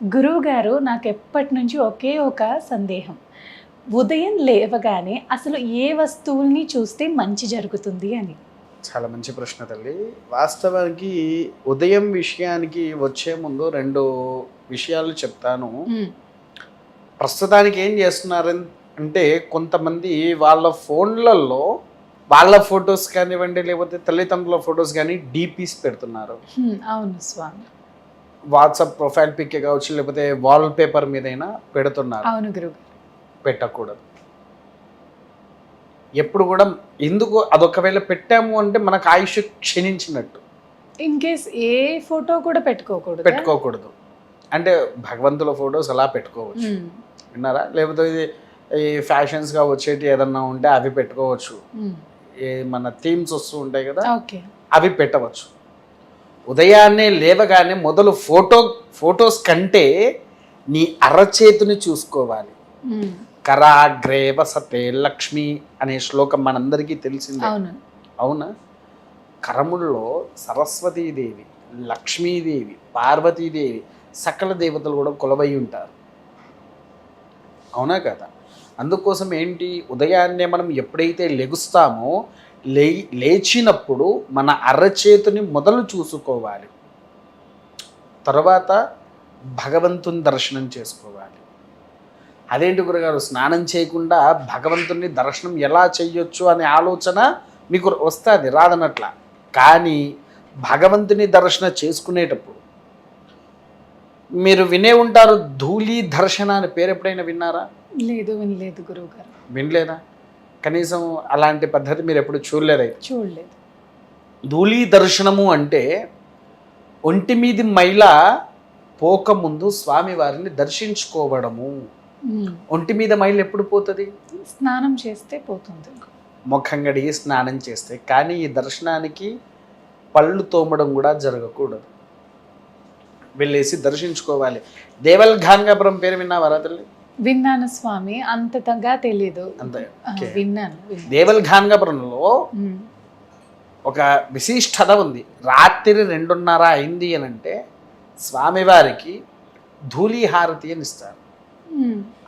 గురువు గారు నాకు ఎప్పటి నుంచి ఒకే ఒక సందేహం. ఉదయం లేవగానే అసలు ఏ వస్తువుల్ని చూస్తే మంచి జరుగుతుంది అని. చాలా మంచి ప్రశ్న తల్లి. వాస్తవానికి ఉదయం విషయానికి వచ్చే ముందు రెండు విషయాలు చెప్తాను. ప్రస్తుతానికి ఏం చేస్తున్నారు అంటే కొంతమంది వాళ్ళ ఫోన్లలో వాళ్ళ ఫొటోస్ కానివ్వండి లేకపోతే తల్లిదండ్రుల ఫొటోస్ కానీ డీపీస్ పెడుతున్నారు. అవును స్వామి. వాట్సాప్ ప్రొఫైల్ పిక్ కావచ్చు లేకపోతే వాల్ పేపర్ మీదైనా పెడుతున్నారు. అవును పెట్టకూడదు. ఎప్పుడు కూడా ఎందుకు అదొకవేళ పెట్టాము అంటే మనకు ఆయుష్ క్షీణించినట్టు. ఇన్ కేస్ ఏ ఫోటో కూడా పెట్టుకోకూడదు? పెట్టుకోకూడదు. అంటే భగవంతుల ఫొటోస్ అలా పెట్టుకోవచ్చు. విన్నారా? లేకపోతే ఇది ఈ ఫ్యాషన్స్గా వచ్చేటి ఏదన్నా ఉంటే అవి పెట్టుకోవచ్చు. ఏ మన థీమ్స్ వస్తూ ఉంటాయి కదా? అవి పెట్టవచ్చు. ఉదయాన్నే లేవగానే మొదలు ఫోటో ఫొటోస్ కంటే నీ అరచేతిని చూసుకోవాలి. కరాగ్రే వసతే లక్ష్మి అనే శ్లోకం మనందరికీ తెలిసిందే. అవును. అవునా? కరముల్లో సరస్వతీదేవి లక్ష్మీదేవి పార్వతీదేవి సకల దేవతలు కూడా కొలవై ఉంటారు. అవునా కదా? అందుకోసం ఏంటి? ఉదయాన్నే మనం ఎప్పుడైతే లెగుస్తామో లే లేచినప్పుడు మన అరచేతిని మొదలు చూసుకోవాలి. తర్వాత భగవంతుని దర్శనం చేసుకోవాలి. అదేంటి గురుగారు? స్నానం చేయకుండా భగవంతుని దర్శనం ఎలా చేయొచ్చు అనే ఆలోచన మీకు వస్తుంది రాదనట్ల. కానీ భగవంతుని దర్శన చేసుకునేటప్పుడు మీరు వినే ఉంటారు ధూళి దర్శన అనే పేరు ఎప్పుడైనా విన్నారా? లేదు వినలేదు గురువు గారు వినలేదా? కనీసం అలాంటి పద్ధతి మీరు ఎప్పుడు చూడలేదైతే చూడలేదు. ధూళి దర్శనము అంటే ఒంటి మీది మైల పోకముందు స్వామివారిని దర్శించుకోవడము. ఒంటి మీద మైలు ఎప్పుడు పోతుంది? స్నానం చేస్తే పోతుంది. ముఖం కడిగి స్నానం చేస్తే. కానీ ఈ దర్శనానికి పళ్ళు తోమడం కూడా జరగకూడదు. వెళ్ళేసి దర్శించుకోవాలి. దేవల్ ఘాన్గాపురం పేరు విన్నావారా తల్లి? విన్నాను స్వామి అంతగా తెలీదు. విన్నాను. దేవల్ ఘాన్గాపురంలో. ఒక విశిష్టత ఉంది రాత్రి రెండున్నర అయింది అని అంటే స్వామివారికి ధూళి హారతి అని ఇస్తారు.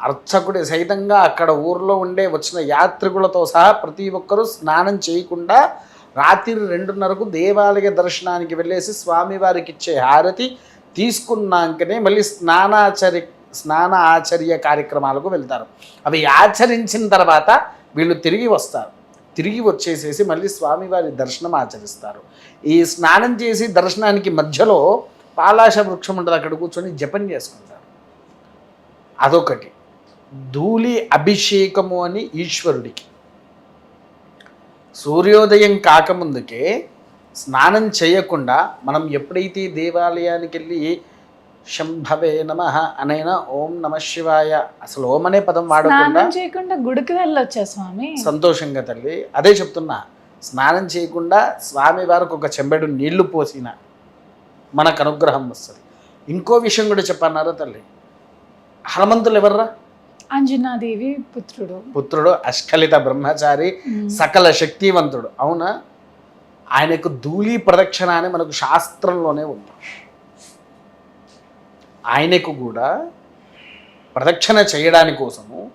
అర్చకుడి సహితంగా అక్కడ ఊర్లో ఉండే వచ్చిన యాత్రికులతో సహా ప్రతి ఒక్కరూ స్నానం చేయకుండా రాత్రి రెండున్నరకు దేవాలయ దర్శనానికి వెళ్ళేసి స్వామివారికి ఇచ్చే హారతి తీసుకున్నాకనే మళ్ళీ స్నానాచరి స్నాన ఆచర్య కార్యక్రమాలకు వెళ్తారు. అవి ఆచరించిన తర్వాత వీళ్ళు తిరిగి వస్తారు. తిరిగి వచ్చేసేసి మళ్ళీ స్వామివారి దర్శనం ఆచరిస్తారు. ఈ స్నానం చేసి దర్శనానికి మధ్యలో పాలాశ వృక్షం ఉంటుంది అక్కడ కూర్చొని జపం చేసుకుంటారు. అదొకటి. ధూళి అభిషేకము అని ఈశ్వరుడికి. సూర్యోదయం కాకముందుకే స్నానం చేయకుండా మనం ఎప్పుడైతే దేవాలయానికి వెళ్ళి శంభవే నమ అనైనా ఓం నమ శివాయ. అసలు ఓం అనే పదం వాడకుండా చేయకుండా గుడికి వెళ్ళొచ్చా స్వామి? సంతోషంగా తల్లి అదే చెప్తున్నా. స్నానం చేయకుండా స్వామి వారికి ఒక చెంబెడు నీళ్ళు పోసిన మనకు అనుగ్రహం వస్తుంది. ఇంకో విషయం కూడా చెప్పన్నారా తల్లి? హనుమంతులు ఎవర్రా? అంజనాదేవి పుత్రుడు. పుత్రుడు అష్కలిత బ్రహ్మచారి. సకల శక్తివంతుడు. అవునా? ఆయనకు ధూళి ప్రదక్షిణ అని మనకు శాస్త్రంలోనే ఉంది. ఆయనకు కూడా ప్రదక్షిణ చేయడానికి కోసము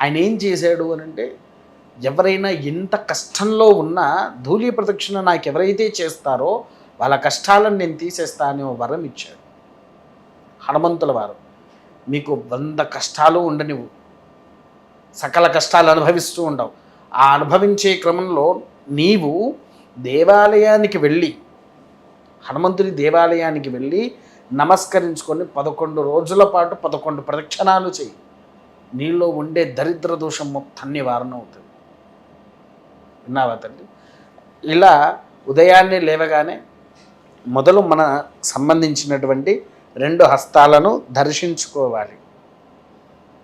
ఆయన ఏం చేశాడు అని అంటే ఎవరైనా ఎంత కష్టంలో ఉన్నా ధూళి ప్రదక్షిణ నాకు ఎవరైతే చేస్తారో వాళ్ళ కష్టాలను నేను తీసేస్తా అనే ఓ వరం ఇచ్చాడు. హనుమంతుల వారు మీకు వంద కష్టాలు ఉండనివ్వు. సకల కష్టాలు అనుభవిస్తూ ఉండవు. ఆ అనుభవించే క్రమంలో నీవు దేవాలయానికి వెళ్ళి హనుమంతుడి దేవాలయానికి వెళ్ళి నమస్కరించుకొని పదకొండు రోజుల పాటు పదకొండు ప్రదక్షిణాలు చేయి. నీలో ఉండే దరిద్ర దోషం మొత్తం నివారణ అవుతుంది. విన్నావా తల్లి? ఇలా ఉదయాన్నే లేవగానే మొదలు మన సంబంధించినటువంటి రెండు హస్తాలను దర్శించుకోవాలి.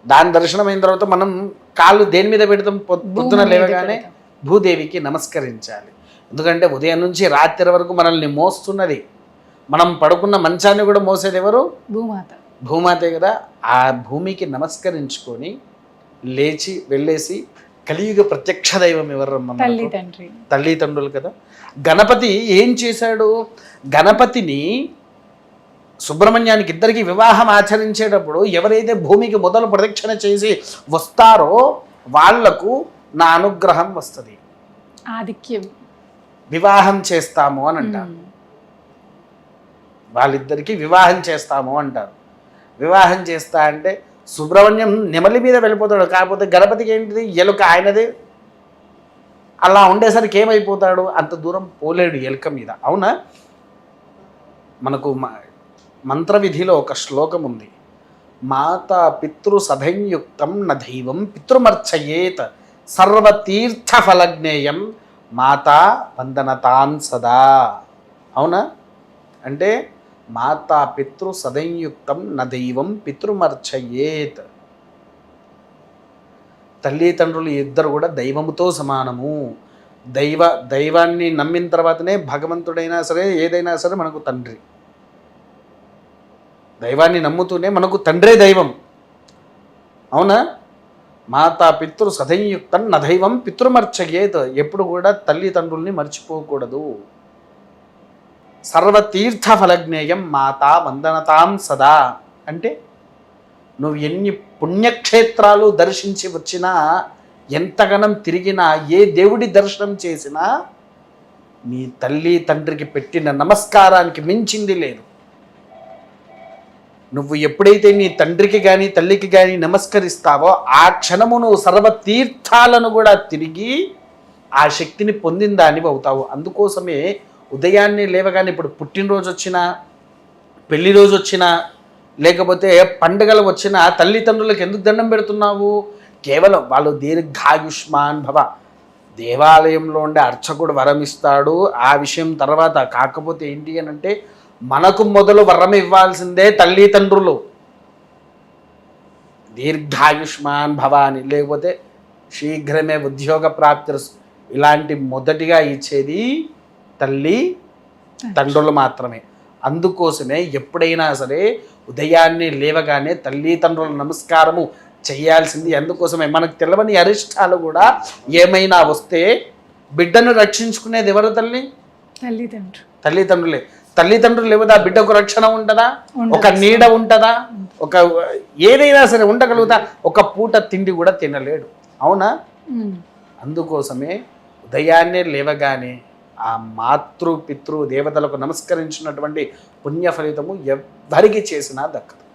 దాని దర్శనం అయిన తర్వాత మనం కాళ్ళు దేని మీద పెడతాం? పొద్- పొద్దున లేవగానే. భూదేవికి నమస్కరించాలి. ఎందుకంటే ఉదయం నుంచి రాత్రి వరకు మనల్ని మోస్తున్నది మనం పడుకున్న మంచాన్ని కూడా మోసేది ఎవరు భూమాత. భూమాతే కదా. ఆ భూమికి నమస్కరించుకొని లేచి వెళ్ళేసి కలియుగ ప్రత్యక్ష దైవం ఎవరమ్మా మనకు? తల్లి తల్లిదండ్రులు కదా. గణపతి ఏం చేశాడు? గణపతిని సుబ్రహ్మణ్యానికి ఇద్దరికి వివాహం ఆచరించేటప్పుడు ఎవరైతే భూమికి మొదలు ప్రదక్షిణ చేసి వస్తారో వాళ్ళకు నా అనుగ్రహం వస్తుంది. ఆధిక్యం. వివాహం చేస్తాము అని అంటారు. వాళ్ళిద్దరికీ వివాహం చేస్తాము అంటారు. వివాహం చేస్తా అంటే సుబ్రహ్మణ్యం నెమలి మీద వెళ్ళిపోతాడు. కాకపోతే గణపతికి ఏంటిది? ఎలుక ఆయనదే. అలా ఉండేసరికి ఏమైపోతాడు? అంత దూరం పోలేడు ఎలుక మీద. అవునా? మనకు మ- మంత్రవిధిలో ఒక శ్లోకం ఉంది. మాతా పితృ సధంయుక్తం న దైవం పితృమర్చయేత్ సర్వతీర్థఫలజ్ఞేయం మాతా వందనతాం సదా. అవునా? అంటే మాతా పితృ సదయుక్తం న దైవం పితృమర్చయేత్. తల్లిదండ్రులు ఇద్దరు కూడా దైవముతో సమానము. దైవ దైవాన్ని నమ్మిన తర్వాతనే భగవంతుడైనా సరే ఏదైనా సరే మనకు తండ్రి. దైవాన్ని నమ్ముతూనే మనకు తండ్రే దైవం. అవునా? మాతా పితృ సదయుక్తం న దైవం పితృమర్చయేత్. ఎప్పుడు కూడా తల్లిదండ్రుల్ని మర్చిపోకూడదు. సర్వతీర్థ ఫలజ్ఞేయం మాతా వందనతాం సదా. అంటే నువ్వు ఎన్ని పుణ్యక్షేత్రాలు దర్శించి వచ్చినా ఎంతగనం తిరిగినా ఏ దేవుడి దర్శనం చేసినా నీ తల్లి తండ్రికి పెట్టిన నమస్కారానికి మించింది లేదు. నువ్వు ఎప్పుడైతే నీ తండ్రికి కానీ తల్లికి కానీ నమస్కరిస్తావో ఆ క్షణము నువ్వు సర్వతీర్థాలను కూడా తిరిగి ఆ శక్తిని పొందిన దానివి అవుతావు. అందుకోసమే ఉదయాన్నే లేవగానే ఇప్పుడు పుట్టినరోజు వచ్చినా పెళ్ళి రోజు వచ్చినా లేకపోతే పండుగలు వచ్చినా తల్లిదండ్రులకు ఎందుకు దండం పెడుతున్నావు? కేవలం వాళ్ళు దీర్ఘాయుష్మాన్ భవ. దేవాలయంలో ఉండే అర్చకుడు వరం ఇస్తాడు. ఆ విషయం తర్వాత కాకపోతే ఏంటి అని అంటే మనకు మొదలు వరం ఇవ్వాల్సిందే తల్లిదండ్రులు. దీర్ఘాయుష్మాన్ భవ అని. లేకపోతే శీఘ్రమే ఉద్యోగ ప్రాప్తి ఇలాంటి మొదటిగా ఇచ్చేది తల్లి తండ్రులు మాత్రమే. అందుకోసమే ఎప్పుడైనా సరే ఉదయాన్నే లేవగానే తల్లిదండ్రుల నమస్కారము చేయాల్సింది. అందుకోసమే మనకు తెలవని అరిష్టాలు కూడా ఏమైనా వస్తే బిడ్డను రక్షించుకునేది ఎవరు తల్లి? తల్లిదండ్రులు తల్లిదండ్రులే తల్లిదండ్రులు ఆ బిడ్డకు రక్షణ ఉంటుందా. ఒక నీడ ఉంటుందా? ఒక ఏదైనా సరే ఉండగలుగుతా. ఒక పూట తిండి కూడా తినలేడు. అవునా. అందుకోసమే ఉదయాన్నే లేవగానే ఆ మాతృ పితృ దేవతలకు నమస్కరించినటువంటి పుణ్య ఫలితము ఎవ్వరికి చేసినా దక్కదు.